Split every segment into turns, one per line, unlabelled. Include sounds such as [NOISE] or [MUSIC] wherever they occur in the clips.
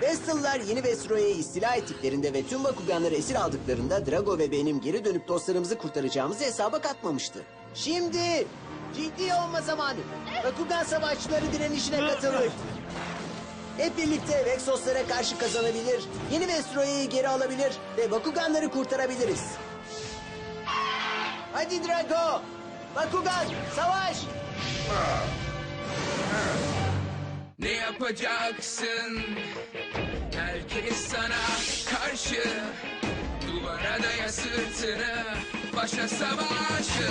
Vestal'lar yeni Vestroya'yı istila ettiklerinde ve tüm Bakuganları esir aldıklarında Drago ve benim geri dönüp dostlarımızı kurtaracağımızı hesaba katmamıştı. Şimdi ciddi olma zamanı. Bakugan savaşçıları direnişine katılır. Hep birlikte Vexoslara karşı kazanabilir, yeni Vestroya'yı geri alabilir ve Bakuganları kurtarabiliriz. Hadi Drago! Bakugan, savaş!
Ne yapacaksın? Herkes sana karşı. Duvara daya sırtını Başa savaşı.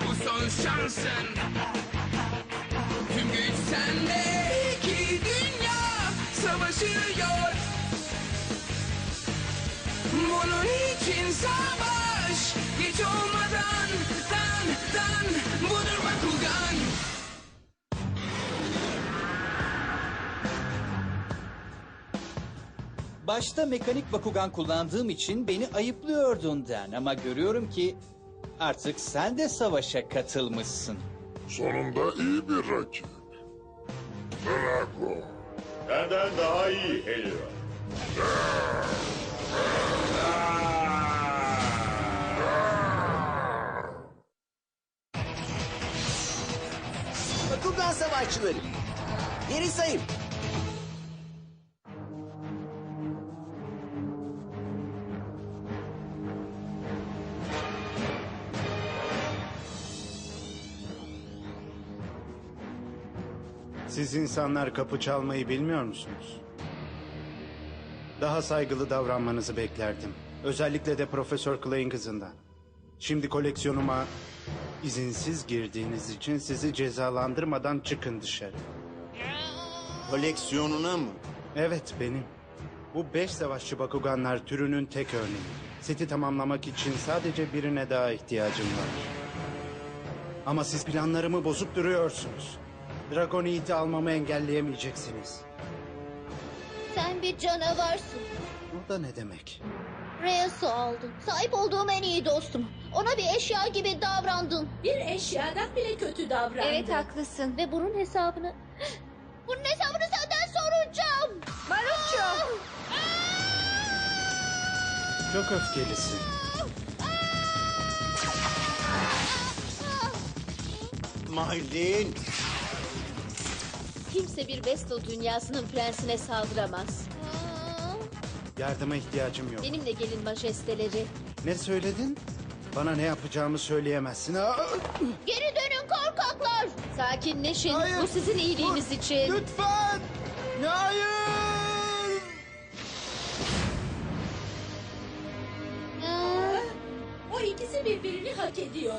Bu son şansın. Tüm güç sende İki dünya savaşıyor. Bunun için savaş Geç olmadan Dan dan Budur Bakugan
Başta mekanik Bakugan kullandığım için beni ayıplıyordun Den ama görüyorum ki artık sen de savaşa katılmışsın.
Sonunda iyi bir rakip. Drago.
Benden daha iyi Helio.
Bakugan savaşçıları. Geri sayım.
Siz insanlar kapı çalmayı bilmiyor musunuz? Daha saygılı davranmanızı beklerdim. Özellikle de Profesör Clay'in kızından. Şimdi koleksiyonuma izinsiz girdiğiniz için sizi cezalandırmadan çıkın dışarı.
Koleksiyonuna mı?
Evet benim. Bu beş savaşçı Bakuganlar türünün tek örneği. Seti tamamlamak için sadece birine daha ihtiyacım var. Ama siz planlarımı bozup duruyorsunuz. Dragonite'i almamı engelleyemeyeceksiniz.
Sen bir canavarsın.
O da ne demek?
Reyes'i aldın. Sahip olduğum en iyi dostum. Ona bir eşya gibi davrandın.
Bir eşyadan bile kötü davrandı.
Evet haklısın. Ve bunun hesabını... Bunun hesabını senden soracağım. Maruço.
Çok öfkelisin.
Maylin.
Kimse bir Vestal dünyasının prensine saldıramaz.
Yardıma ihtiyacım yok.
Benimle gelin majesteleri.
Ne söyledin? Bana ne yapacağımı söyleyemezsin. Aa!
Geri dönün korkaklar. Sakinleşin. Bu sizin iyiliğiniz için.
Lütfen! Hayır!
Aa,
O ikisi birbirini hak ediyor.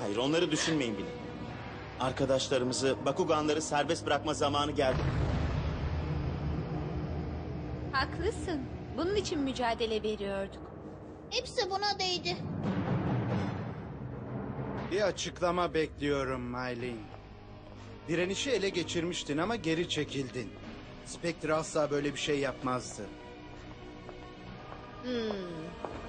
Hayır onları düşünmeyin bile. Arkadaşlarımızı, Bakuganları serbest bırakma zamanı geldi.
Haklısın. Bunun için mücadele veriyorduk.
Hepsi buna değdi.
Bir açıklama bekliyorum Maylin. Direnişi ele geçirmiştin ama geri çekildin. Spectre asla böyle bir şey yapmazdı.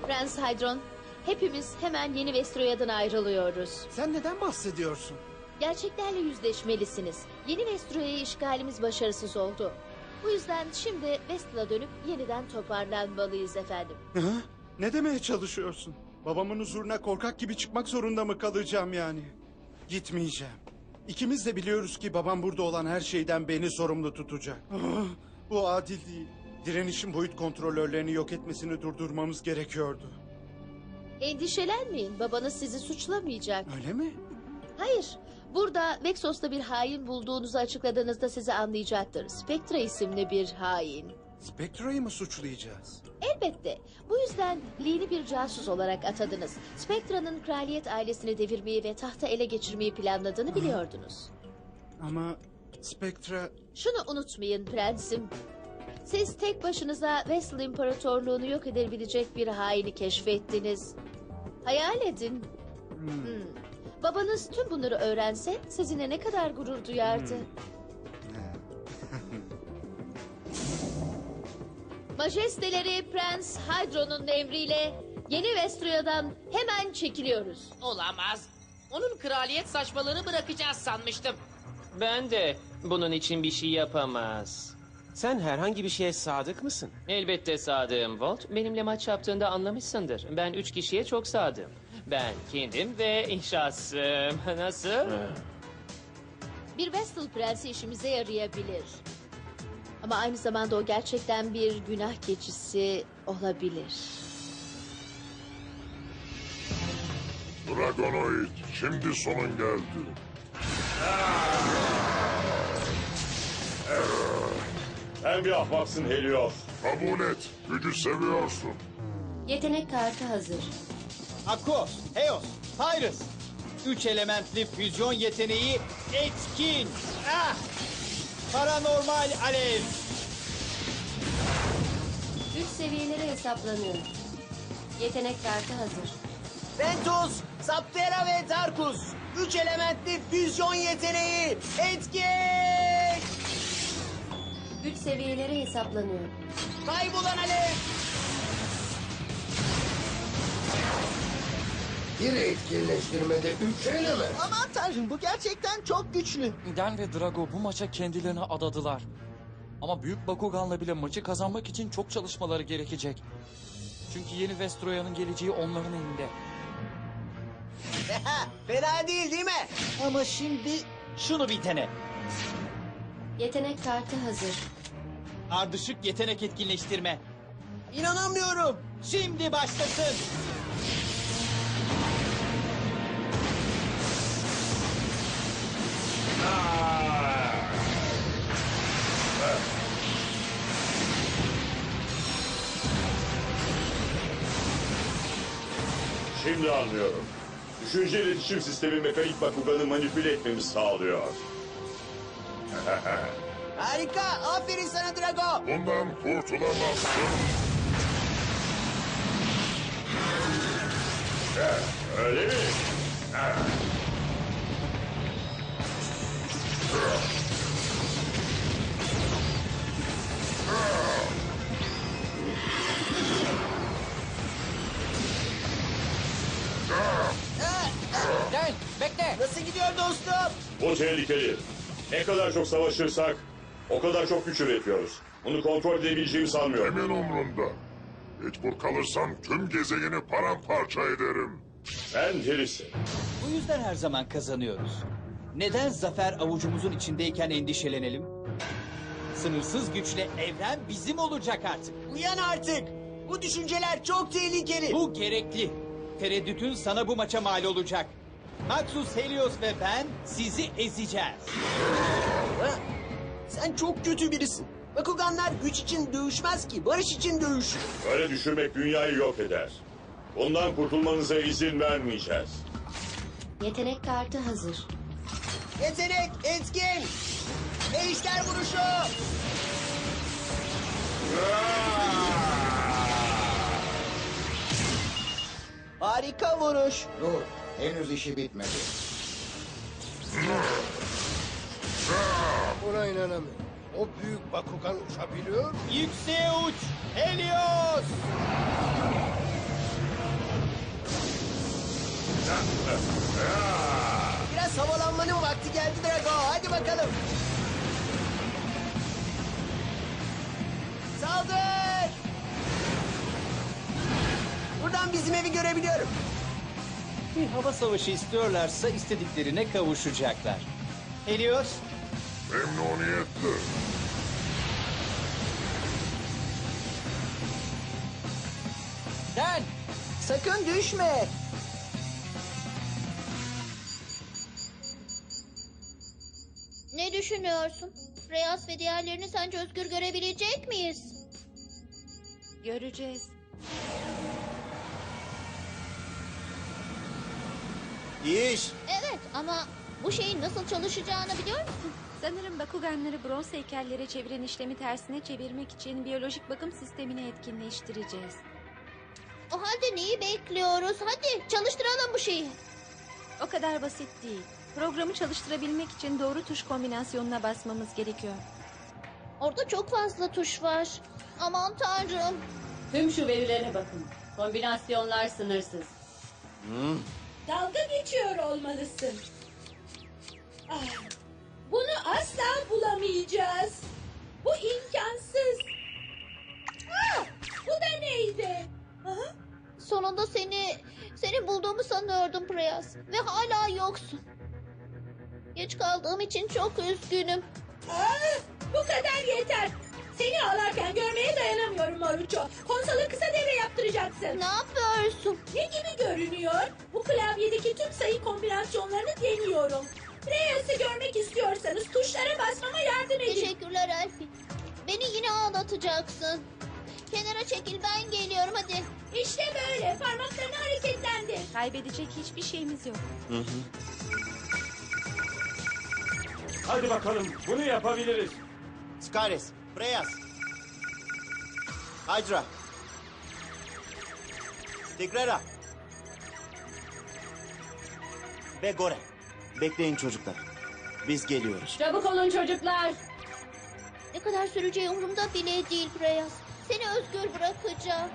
Prens Hydron, hepimiz hemen yeni Vestroya'dan ayrılıyoruz.
Sen neden bahsediyorsun?
Gerçeklerle yüzleşmelisiniz. Yeni Vestroya'yı işgalimiz başarısız oldu. Bu yüzden şimdi Vestal'a dönüp yeniden toparlanmalıyız efendim.
Hı? Ne demeye çalışıyorsun? Babamın huzuruna korkak gibi çıkmak zorunda mı kalacağım yani? Gitmeyeceğim. İkimiz de biliyoruz ki babam burada olan her şeyden beni sorumlu tutacak. Ah, Bu adil değil. Direnişin boyut kontrolörlerini yok etmesini durdurmamız gerekiyordu.
Endişelenmeyin, babanız sizi suçlamayacak.
Öyle mi?
Hayır, burada Vexos'ta bir hain bulduğunuzu açıkladığınızda sizi anlayacaktır. Spectra isimli bir hain.
Spectre'yi mı suçlayacağız?
Elbette. Bu yüzden Lee'ni bir casus olarak atadınız. Spectra'nın kraliyet ailesini devirmeyi ve tahta ele geçirmeyi planladığını biliyordunuz.
Ama Spectre...
Şunu unutmayın prensim. Siz tek başınıza Vestal İmparatorluğunu yok edebilecek bir haini keşfettiniz. Hayal edin. Hmm. Babanız tüm bunları öğrense sizinle ne kadar gurur duyardı. [LAUGHS] Majesteleri Prens Hydro'nun emriyle yeni Vestroya'dan hemen çekiliyoruz.
Olamaz. Onun kraliyet saçmalığını bırakacağız sanmıştım.
Ben de bunun için bir şey yapamaz. Sen herhangi bir şeye sadık mısın?
Elbette sadığım Volt. Benimle maç yaptığında anlamışsındır. Ben üç kişiye çok sadığım. Ben kendim ve inşasım. [LAUGHS] Nasıl?
Bir Vestal prensi işimize yarayabilir. Ama aynı zamanda o gerçekten bir günah keçisi olabilir.
Dragonoid, şimdi sonun geldi.
Sen bir ahmaksın Helios.
Kabul et, gücü seviyorsun.
Yetenek kartı hazır.
Akos, Heos, Pyrus. Üç elementli füzyon yeteneği etkin. Ah! Paranormal alev.
Güç seviyeleri hesaplanıyor. Yetenek kartı hazır.
Ventus, Saptera ve Darkus. Üç elementli füzyon yeteneği. Etkin!
Güç seviyeleri hesaplanıyor.
Kaybolan alev.
Bir etkinleştirmede üç element.
Aman tanrım bu gerçekten çok güçlü.
Dan ve Drago bu maça kendilerini adadılar. Ama Büyük Bakugan'la bile maçı kazanmak için çok çalışmaları gerekecek. Çünkü yeni Vestroya'nın geleceği onların elinde. [LAUGHS]
Fena değil değil mi?
Ama şimdi şunu bir dene.
Yetenek kartı hazır.
Ardışık yetenek etkinleştirme.
İnanamıyorum.
Şimdi başlasın.
Şimdi anlıyorum. Düşünce iletişim sistemi mekanik Bakugan'ı manipüle etmemi sağlıyor. [LAUGHS]
Harika. Aferin sana Drago.
Bundan kurtulamazsın. [LAUGHS]
Öyle mi? [LAUGHS]
bekle.
Nasıl gidiyor dostum?
Bu tehlikeli. Ne kadar çok savaşırsak o kadar çok güç üretiyoruz. Bunu kontrol edebileceğimi sanmıyorum.
Hemen umrunda. Mecbur kalırsam tüm gezegeni paramparça ederim.
Ben delisin.
Bu yüzden her zaman kazanıyoruz. Neden zafer avucumuzun içindeyken endişelenelim? Sınırsız güçle evren bizim olacak artık.
Uyan artık. Bu düşünceler çok tehlikeli.
Bu gerekli. Tereddütün sana bu maça mal olacak. Maxus, Helios ve ben sizi ezeceğiz.
Ha? Sen çok kötü birisin. Bakuganlar güç için dövüşmez ki, barış için dövüşür.
Böyle düşünmek dünyayı yok eder. Bundan kurtulmanıza izin vermeyeceğiz.
Yetenek kartı hazır.
Yetenek, etkin. Eşler vuruşu. Harika vuruş.
Dur, henüz işi bitmedi. Buna inanamıyorum. O büyük Bakugan uçabiliyor.
Yükseğe uç, Helios!
Biraz havalanmanın vakti geldi Drago. Hadi bakalım. Saldır. Buradan bizim evi görebiliyorum.
Bir hava savaşı istiyorlarsa istediklerine kavuşacaklar. Helios,
Memnuniyetle.
Dan
Sakın düşme.
Ne düşünüyorsun? Reyas ve diğerlerini sence özgür görebilecek miyiz?
Göreceğiz.
İş.
Evet ama bu şeyin nasıl çalışacağını biliyor musun?
Sanırım Bakuganları bronz heykellere çeviren işlemi tersine çevirmek için biyolojik bakım sistemini etkinleştireceğiz.
O halde neyi bekliyoruz? Hadi çalıştıralım bu şeyi.
O kadar basit değil. Programı çalıştırabilmek için doğru tuş kombinasyonuna basmamız gerekiyor.
Orada çok fazla tuş var. Aman tanrım.
Tüm şu verilere bakın. Kombinasyonlar sınırsız
dalga geçiyor olmalısın. Ah, bunu asla bulamayacağız. Bu imkansız. Ah, bu da
neydi? Aha. Sonunda seni seni bulduğumu sanıyordum Priyas ve hala
yoksun. Geç kaldığım için
çok üzgünüm. Şeyimiz yok.
Hı hı.
Hadi bakalım bunu yapabiliriz.
Skares, Preyas. Hydra. Tigrera. Ve Gore. Bekleyin çocuklar. Biz geliyoruz.
Çabuk olun çocuklar.
Ne kadar süreceği umurumda bile değil Preyas. Seni özgür bırakacağım.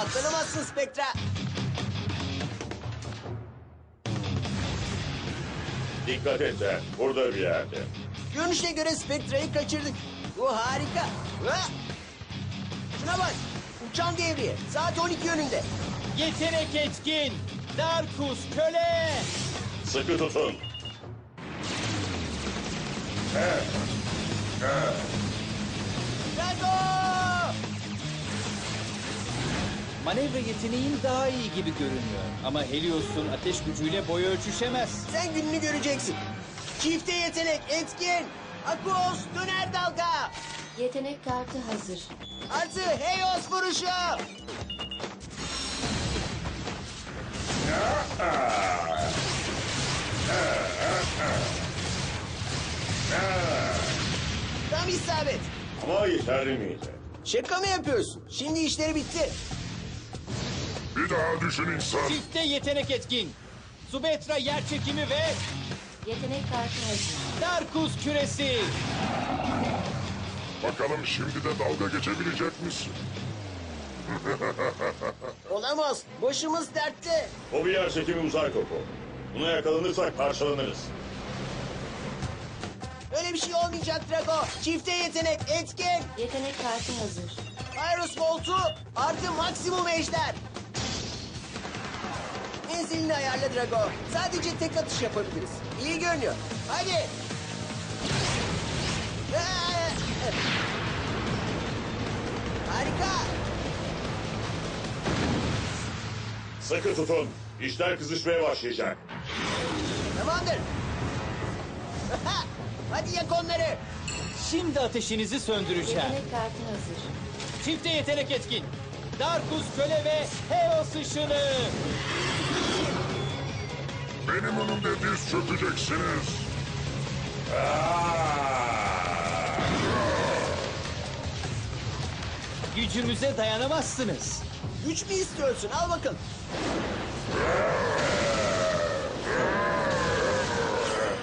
Saklanamazsın Spectra.
Dikkat et de burada bir yerde.
Görünüşe göre Spectra'yı kaçırdık. Bu harika. Ha! Şuna bak. Uçan devriye. Saat 12 yönünde.
Yetenek etkin. Darkus köle.
Sıkı tutun.
Drago!
Manevra yeteneğin daha iyi gibi görünüyor. Ama Helios'un ateş gücüyle boy ölçüşemez.
Sen gününü göreceksin. Çifte yetenek etkin. Akos döner dalga.
Yetenek kartı hazır.
Artı Heyos vuruşu. Tam isabet.
Ama yeterli miydi?
Şaka mı yapıyorsun? Şimdi işleri bitti.
Bir daha düşün insan.
Çifte yetenek etkin. Subetra yer çekimi ve
Yetenek kartı hazır.
Darkus küresi.
Bakalım şimdi de dalga geçebilecek misin? [LAUGHS]
Olamaz. Başımız dertte.
O bir yer çekimi uzay topu. Buna yakalanırsak parçalanırız.
Öyle bir şey olmayacak Drago. Çifte yetenek etkin.
Yetenek kartı hazır.
Iris Volt'u artı maksimum ejder. Menzilini ayarla Drago. Sadece tek atış yapabiliriz. İyi görünüyor. Hadi. Harika.
Sıkı tutun. İşler kızışmaya başlayacak.
Tamamdır. [LAUGHS] Hadi yak onları.
Şimdi ateşinizi söndüreceğim.
Yetenek kartı hazır.
Çifte yetenek etkin. Darkus köle ve Heos ışını.
Çökeceksiniz.
Gücümüze dayanamazsınız.
Güç mü istiyorsun? Al bakalım.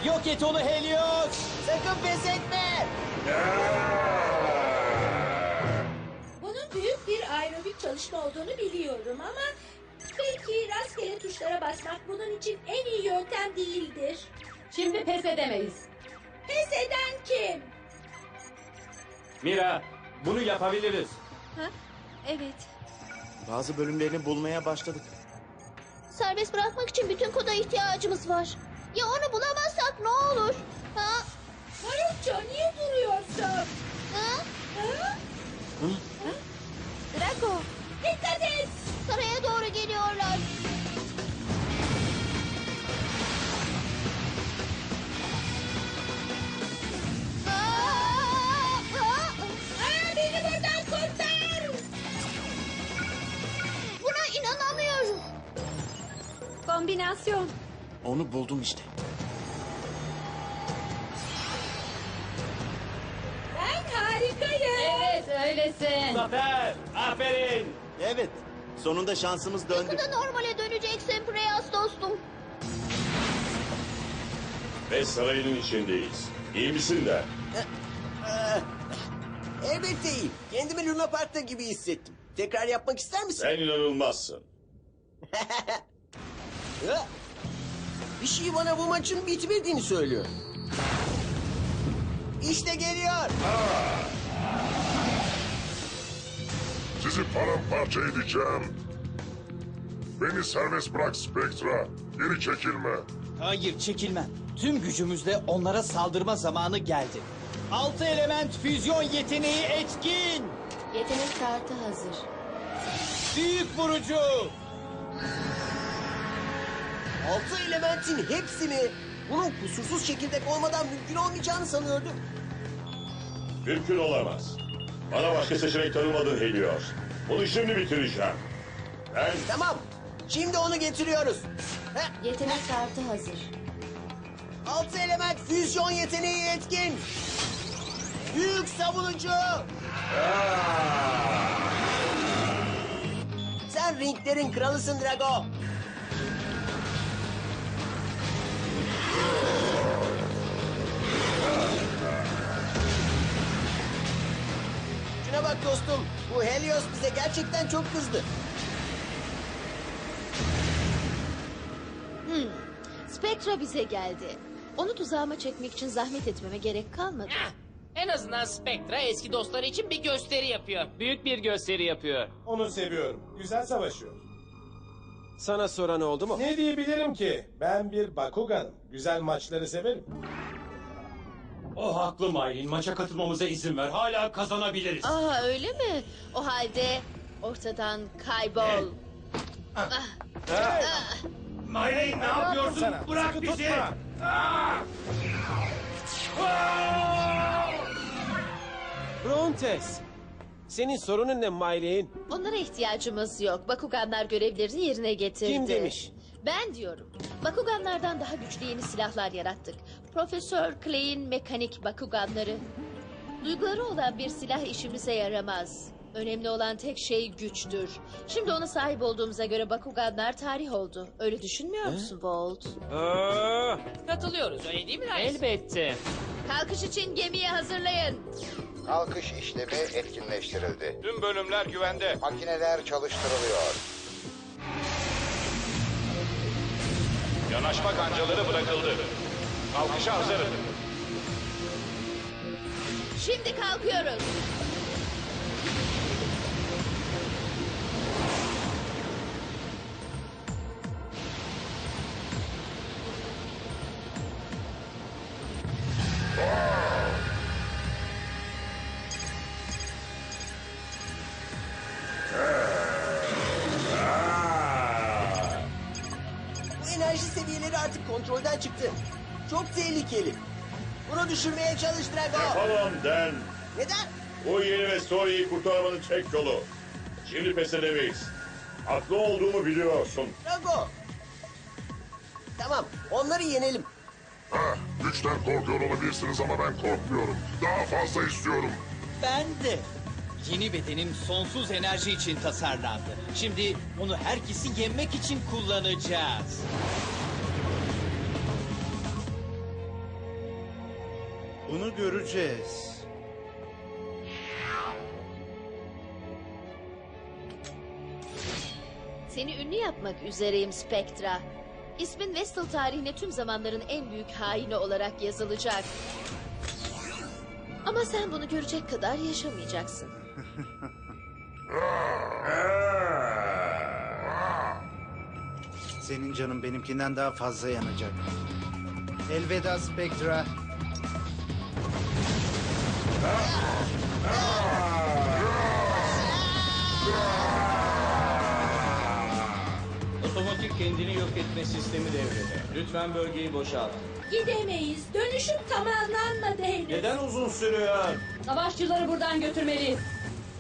Yok et onu Helios.
Sakın pes etme.
Bunun büyük bir aerobik çalışma olduğunu biliyorum ama... Belki rastgele tuşlara basmak bunun için en iyi yöntem değildir.
Şimdi pes edemeyiz.
Pes eden kim?
Mira, bunu yapabiliriz.
Ha? Evet.
Bazı bölümlerini bulmaya başladık.
Serbest bırakmak için bütün koda ihtiyacımız var. Ya onu bulamazsak ne olur? Ha?
Maruço niye duruyorsun?
Kombinasyon.
Onu buldum işte.
Ben harikayım.
Evet öylesin.
Zafer, aferin.
Evet. Sonunda şansımız döndü.
Yakında normale döneceksin Preyas dostum.
Ve sarayının içindeyiz. İyi misin de?
Ee, elbette iyi. Kendimi Luna Park'ta gibi hissettim. Tekrar yapmak ister misin?
Sen inanılmazsın. [LAUGHS]
Ha? Bir şey bana bu maçın bitmediğini söylüyor. İşte geliyor.
Sizi paramparça edeceğim. Beni serbest bırak Spectra. Geri çekilme.
Hayır çekilmem. Tüm gücümüzle onlara saldırma zamanı geldi. Altı element füzyon yeteneği etkin.
Yetenek kartı hazır.
Büyük vurucu.
Altı elementin hepsi mi? Bunun kusursuz çekirdek olmadan mümkün olmayacağını sanıyordum.
Mümkün olamaz. Bana başka seçenek tanımadın Helios. Bunu şimdi bitireceğim. Ben
Tamam. Şimdi onu getiriyoruz. Heh,
Yetenek kartı hazır.
altı element füzyon yeteneği etkin. Büyük savunucu. Sen ringlerin kralısın Drago. Şuna bak dostum. Bu Helios bize gerçekten çok kızdı.
Hmm. Spectra bize geldi. Onu tuzağıma çekmek için zahmet etmeme gerek kalmadı.
En azından Spectra eski dostları için bir gösteri yapıyor.
Büyük bir gösteri yapıyor.
Onu seviyorum. Güzel savaşıyor.
Sana soran oldu mu?
Ne diyebilirim ki? Ben bir Bakugan'ım. Güzel maçları severim.
O haklı Maylin. Maça katılmamıza izin ver. Hala kazanabiliriz.
Aa öyle mi? O halde ortadan kaybol. Ah.
Hey!
Ah.
Maylin ne yapıyorsun?
sana?
Bırak
Sıkı
bizi.
tutma.
Ah! Ah!
Brontes. Senin sorunun ne Maylin?
Onlara ihtiyacımız yok. Bakuganlar görevlerini yerine getirdi.
Kim demiş?
Ben diyorum. Bakuganlardan daha güçlü yeni silahlar yarattık. Profesör Clay'in mekanik Bakuganları. Duyguları olan bir silah işimize yaramaz. Önemli olan tek şey güçtür. Şimdi ona sahip olduğumuza göre Bakuganlar tarih oldu. Öyle düşünmüyor musun Bolt?
Aa!
Katılıyoruz öyle değil mi Rice?
Elbette.
Kalkış için gemiyi hazırlayın.
Kalkış işlemi etkinleştirildi.
Tüm bölümler güvende.
Makineler çalıştırılıyor.
Yanaşma kancaları bırakıldı. Kalkışa hazırım.
Şimdi kalkıyoruz.
Bu enerji seviyeleri artık kontrolden çıktı. Çok tehlikeli. Bunu düşürmeye çalış Drago.
yapamam Den.
Neden?
Bu yeni Vestoria'yı kurtarmanın tek yolu. Şimdi pes edemeyiz. Haklı olduğumu biliyorsun.
Drago. Tamam, onları yenelim.
Heh, güçten korkuyor olabilirsiniz ama ben korkmuyorum. Daha fazla istiyorum.
Ben de. Yeni bedenim sonsuz enerji için tasarlandı. Şimdi onu herkesi yenmek için kullanacağız.
Bunu göreceğiz.
Seni ünlü yapmak üzereyim Spectra. İsmin Vestal tarihine tüm zamanların en büyük haini olarak yazılacak. Ama sen bunu görecek kadar yaşamayacaksın.
Senin canın benimkinden daha fazla yanacak. Elveda Spectra.
Otomatik kendini yok etme sistemi devrede. Lütfen bölgeyi boşalt.
Gidemeyiz. Dönüşüm tamamlanmadı henüz.
Neden uzun sürüyor?
Savaşçıları buradan götürmeliyiz.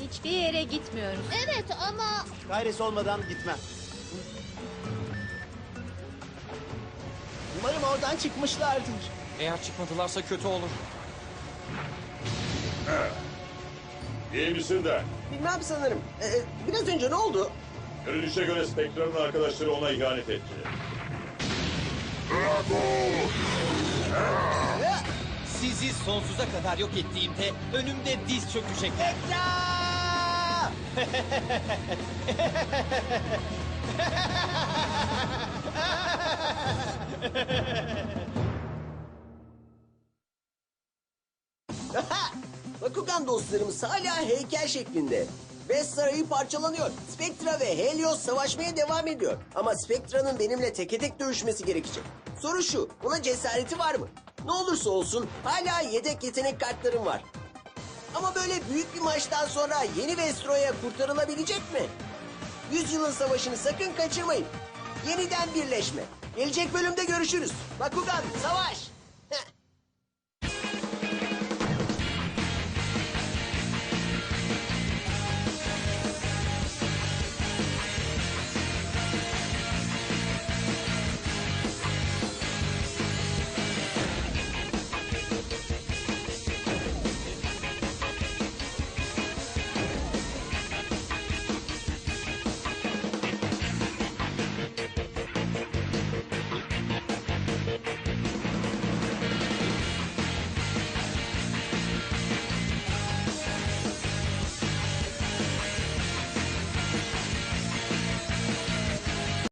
Hiçbir yere gitmiyoruz.
Evet ama
Gayres olmadan gitmem.
Umarım oradan çıkmışlardır.
Eğer çıkmadılarsa kötü olur. [LAUGHS]
İyi misin Den?
Bilmem sanırım. Ee, biraz önce ne oldu?
Görünüşe göre Spectra'nın arkadaşları ona ihanet etti.
Sizi sonsuza kadar yok ettiğimde önümde diz çökecekler.
Ya! [LAUGHS] Bakugan dostlarımız hala heykel şeklinde. West sarayı parçalanıyor. Spectra ve Helios savaşmaya devam ediyor. Ama Spectra'nın benimle teke tek dövüşmesi gerekecek. Soru şu, buna cesareti var mı? Ne olursa olsun hala yedek yetenek kartlarım var. Ama böyle büyük bir maçtan sonra yeni Vestro'ya kurtarılabilecek mi? Yüzyılın savaşını sakın kaçırmayın. Yeniden birleşme. Gelecek bölümde görüşürüz. Bakugan, savaş!